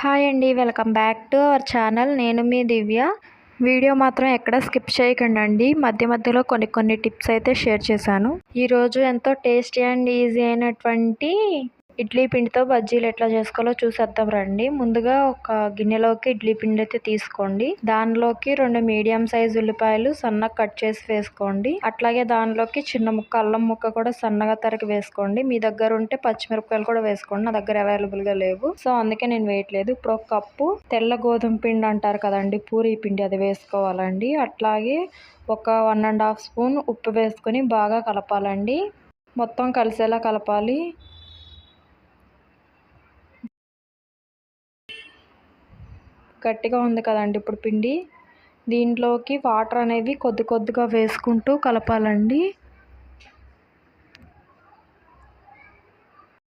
Hi అండి welcome back to our channel. నేను మీ దివ్య. వీడియో మాత్రం ఎక్కడ స్కిప్ చేయకండి అండి మధ్య మధ్యలో కొన్ని కొన్ని టిప్స్ అయితే షేర్ చేశాను. ఈరోజు ఎంతో టేస్టీ అండ్ ఈజీ అయినటువంటి ఇడ్లీ పిండితో బజ్జీలు ఎట్లా చేసుకోవాలో చూసేద్దాం రండి. ముందుగా ఒక గిన్నెలోకి ఇడ్లీ పిండి అయితే తీసుకోండి. దానిలోకి రెండు మీడియం సైజ్ ఉల్లిపాయలు సన్నగా కట్ చేసి వేసుకోండి. అట్లాగే దానిలోకి చిన్న ముక్క అల్లం ముక్క కూడా సన్నగా తరగి వేసుకోండి. మీ దగ్గర ఉంటే పచ్చిమిరపకాయలు కూడా వేసుకోండి. నా దగ్గర అవైలబుల్గా లేవు. సో అందుకే నేను వేయట్లేదు. ఇప్పుడు ఒక కప్పు తెల్ల గోధుమ పిండి అంటారు కదండి పూరి పిండి అది వేసుకోవాలండి. అట్లాగే ఒక వన్ అండ్ హాఫ్ స్పూన్ ఉప్పు వేసుకొని బాగా కలపాలండి. మొత్తం కలిసేలా కలపాలి. గట్టిగా ఉంది కదండి ఇప్పుడు పిండి. దీంట్లోకి వాటర్ అనేవి కొద్ది కొద్దిగా వేసుకుంటూ కలపాలండి.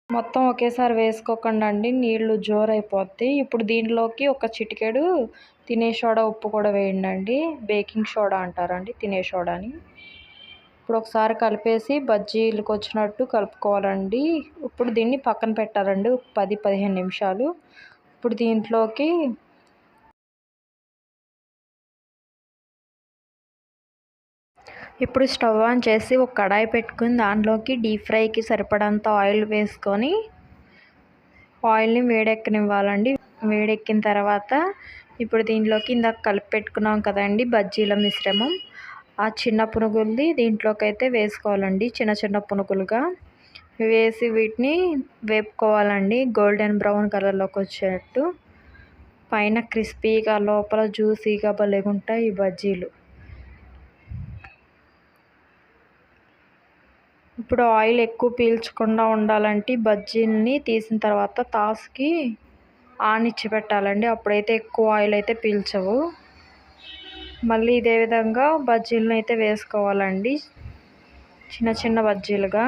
మొత్తం ఒకేసారి వేసుకోకుండా అండి నీళ్ళు జోరైపోద్ది. ఇప్పుడు దీంట్లోకి ఒక చిటికెడు తినే సోడా ఉప్పు కూడా వేయండి బేకింగ్ సోడా అంటారండి తినే సోడాని. ఇప్పుడు ఒకసారి కలిపేసి బజ్జీలకు వచ్చినట్టు కలుపుకోవాలండి. ఇప్పుడు దీన్ని పక్కన పెట్టాలండి పది పదిహేను నిమిషాలు. ఇప్పుడు దీంట్లోకి ఇప్పుడు స్టవ్ ఆన్ చేసి ఒక కడాయి పెట్టుకుని దాంట్లోకి డీప్ ఫ్రైకి సరిపడంత ఆయిల్ వేసుకొని ఆయిల్ని వేడెక్కనివ్వాలండి. వేడెక్కిన తర్వాత ఇప్పుడు దీంట్లోకి ఇందాక కలిపి పెట్టుకున్నాం కదండి బజ్జీల మిశ్రమం. ఆ చిన్న పునుగుల్ని దీంట్లోకి అయితే వేసుకోవాలండి చిన్న చిన్న పునుగులుగా. వేసి వీటిని వేపుకోవాలండి గోల్డెన్ బ్రౌన్ కలర్లోకి వచ్చేటట్టు పైన క్రిస్పీగా లోపల జ్యూసీగా భలేగుంటాయి ఈ బజ్జీలు. ఇప్పుడు ఆయిల్ ఎక్కువ పీల్చకుండా ఉండాలంటే బజ్జీలని తీసిన తర్వాత తాసుకి ఆనిచ్చి పెట్టాలండి అప్పుడైతే ఎక్కువ ఆయిల్ అయితే పీల్చవు. మళ్ళీ ఇదే విధంగా బజ్జీలను అయితే వేసుకోవాలండి. చిన్న చిన్న బజ్జీలుగా.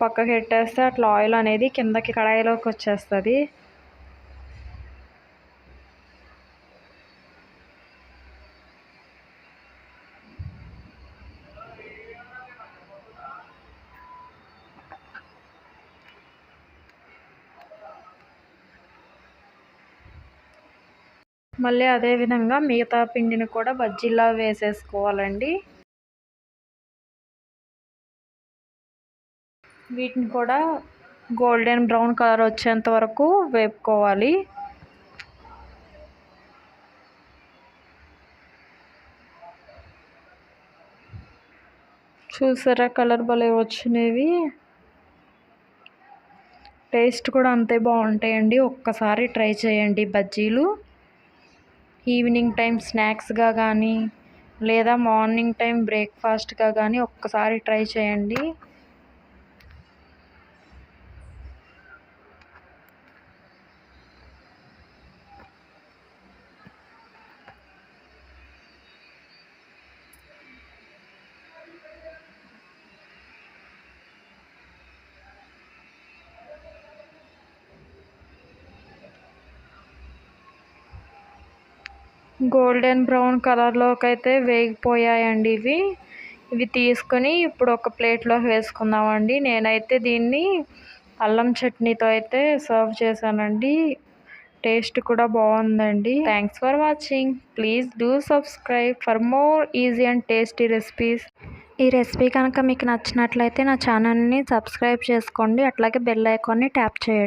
పక్కకి పెట్టేస్తే అట్లా ఆయిల్ అనేది కిందకి కడాయిలోకి వచ్చేస్తుంది. మళ్ళీ అదేవిధంగా మిగతా పిండిని కూడా బజ్జీలా వేసేసుకోవాలండి. వీటిని కూడా గోల్డెన్ బ్రౌన్ కలర్ వచ్చేంత వరకు వేపుకోవాలి. చూసారా కలర్ భలే వచ్చినవి. టేస్ట్ కూడా అంతే బాగుంటాయండి. ఒక్కసారి ట్రై చేయండి బజ్జీలు. ఈవినింగ్ టైం స్నాక్స్గా కానీ లేదా మార్నింగ్ టైం బ్రేక్ఫాస్ట్గా కానీ ఒక్కసారి ట్రై చేయండి. గోల్డెన్ బ్రౌన్ కలర్లోకి అయితే వేగిపోయాయండి ఇవి. ఇవి తీసుకొని ఇప్పుడు ఒక ప్లేట్లోకి వేసుకుందామండి. నేనైతే దీన్ని అల్లం చట్నీతో అయితే సర్వ్ చేశానండి. టేస్ట్ కూడా బాగుందండి. Thanks for watching. Please do subscribe for more easy and tasty recipes. ఈ రెసిపీ కనుక మీకు నచ్చినట్లయితే నా ఛానల్ని సబ్స్క్రైబ్ చేసుకోండి. అట్లాగే బెల్ ఐకాన్ని ట్యాప్ చేయండి.